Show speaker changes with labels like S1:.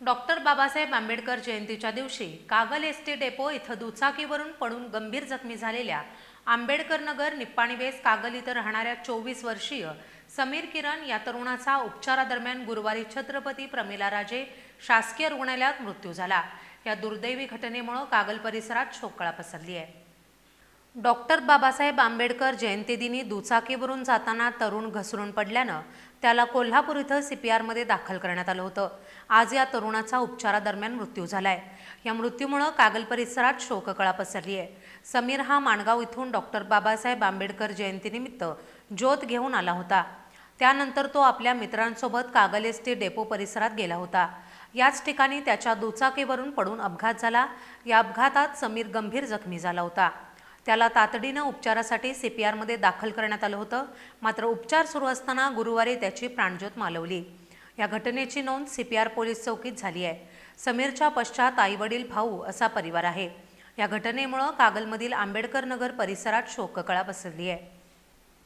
S1: Doctor Babasaheb Ambedkar जयंतीच्या दिवशी Kagal S T depot इथं दुचाकीवरून पडून गंभीर जखमी झालेल्या आंबेडकर नगर निप्पाणीवेस कागल इथं राहणाऱ्या चोवीस वर्षीय समीर किरण या तरुणाचा उपचारादरम्यान गुरुवारी छत्रपती प्रमिला राजे शासकीय रुग्णालयात मृत्यू झाला. या दुर्दैवी घटनेमुळे कागल परिसरात शोकळा पसरली आहे. डॉक्टर बाबासाहेब आंबेडकर जयंतीदिनी दुचाकीवरून जाताना तरुण घसरून पडल्यानं त्याला कोल्हापूर इथं सी पी आरमध्ये दाखल करण्यात आलं होतं. आज या तरुणाचा उपचारादरम्यान मृत्यू झाला आहे या मृत्यूमुळं कागल परिसरात शोककळा पसरली आहे समीर हा माणगाव इथून डॉक्टर बाबासाहेब आंबेडकर जयंतीनिमित्त ज्योत घेऊन आला होता. त्यानंतर तो आपल्या मित्रांसोबत कागल एस टी डेपो परिसरात गेला होता. याच ठिकाणी त्याच्या दुचाकीवरून पडून अपघात झाला. या अपघातात समीर गंभीर जखमी झाला होता. त्याला तातडीनं उपचारासाठी सी पी आरमध्ये दाखल करण्यात आलं होतं. मात्र उपचार सुरू असताना गुरुवारी त्याची प्राणज्योत मालवली. या घटनेची नोंद सी पी आर पोलीस चौकीत झाली आहे. समीरच्या पश्चात आईवडील भाऊ असा परिवार आहे. या घटनेमुळं कागलमधील आंबेडकर नगर परिसरात शोककळा पसरली आहे.